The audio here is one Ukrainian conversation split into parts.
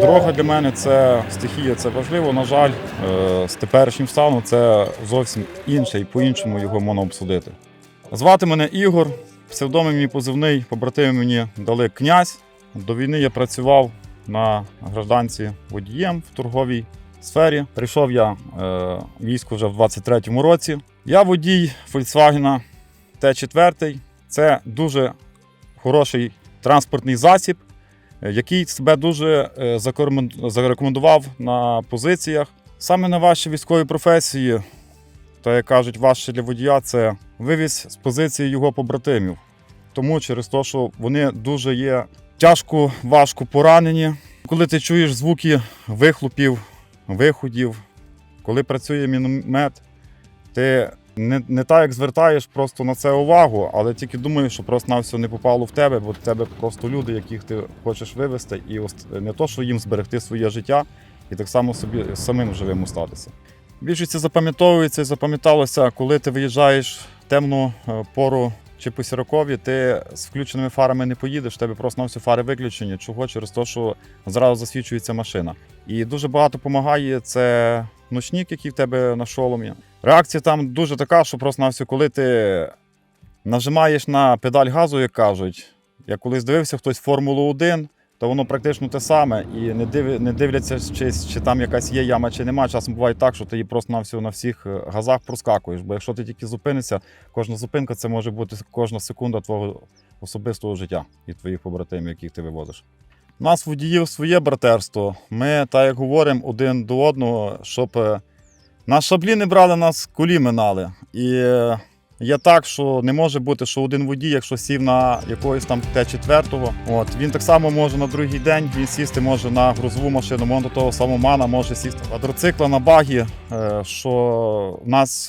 Дорога для мене це стихія, це важливо. На жаль, е, з теперішнім станом це зовсім інше і по-іншому його можна обсудити. Звати мене Ігор, псевдомий мій позивний, побратими мені дали князь. До війни я працював на гражданці водієм в торговій сфері. Прийшов я е, в військо вже в 23-му році. Я водій Volkswagen Т4. Це дуже хороший транспортний засіб, е, який себе дуже е, зарекомендував на позиціях. Саме на вашій військовій професії, та як кажуть, важче для водія це вивіз з позиції його побратимів. Тому через те, що вони дуже є тяжко, важко поранені. Коли ти чуєш звуки вихлопів, виходів, коли працює міномет, ти не, не так як звертаєш просто на це увагу, але тільки думаєш, що просто на все не попало в тебе, бо в тебе просто люди, яких ти хочеш вивезти, і не то, що їм зберегти своє життя, і так само собі самим живим остатися. Більшість запам'ятовується і запам'яталося, коли ти виїжджаєш в темну е, пору чи по сірокові, ти з включеними фарами не поїдеш, тебе просто на всі фари виключені. Чого? Через те, що зразу засвічується машина. І дуже багато допомагає це ночник, який в тебе на шоломі. Реакція там дуже така, що просто на все, коли ти нажимаєш на педаль газу, як кажуть. Я колись дивився хтось Формулу 1, то воно практично те саме. І не, див, не дивляться, чи, чи там якась є яма, чи нема. Часом буває так, що ти її просто на всю на всіх е, газах проскакуєш. Бо якщо ти тільки зупинишся, кожна зупинка це може бути кожна секунда твого особистого життя і твоїх побратимів, яких ти вивозиш. У нас водіїв своє братерство. Ми, так як говоримо один до одного, щоб е, нас шаблі не брали, нас кулі минали. І е, є так, що не може бути, що один водій, якщо сів на якогось там Т4, от він так само може на другий день він сісти може на грузову машину, може до того самого мана, може сісти квадроцикла на багі, е, що в нас,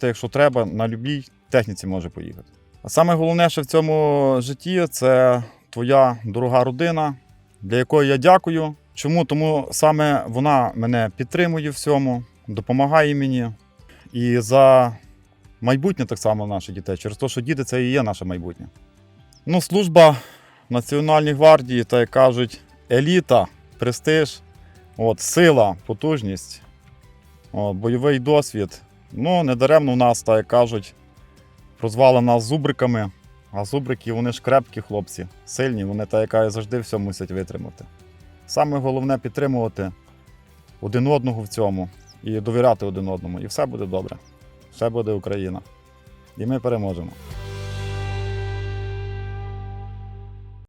те, якщо треба, на будь-якій техніці може поїхати. А саме головне, що в цьому житті це твоя дорога родина, для якої я дякую. Чому? Тому саме вона мене підтримує в цьому, допомагає мені. І за майбутнє так само наших дітей, через те, що діти це і є наше майбутнє. Ну, служба в Національній гвардії, так як кажуть, еліта, престиж, от, сила, потужність, от, бойовий досвід. Ну, недаремно в нас, так як кажуть, прозвали нас зубриками. А зубрики, вони ж крепкі хлопці, сильні, вони та яка і завжди все мусять витримати. Саме головне підтримувати один одного в цьому і довіряти один одному. І все буде добре. Все буде Україна. І ми переможемо.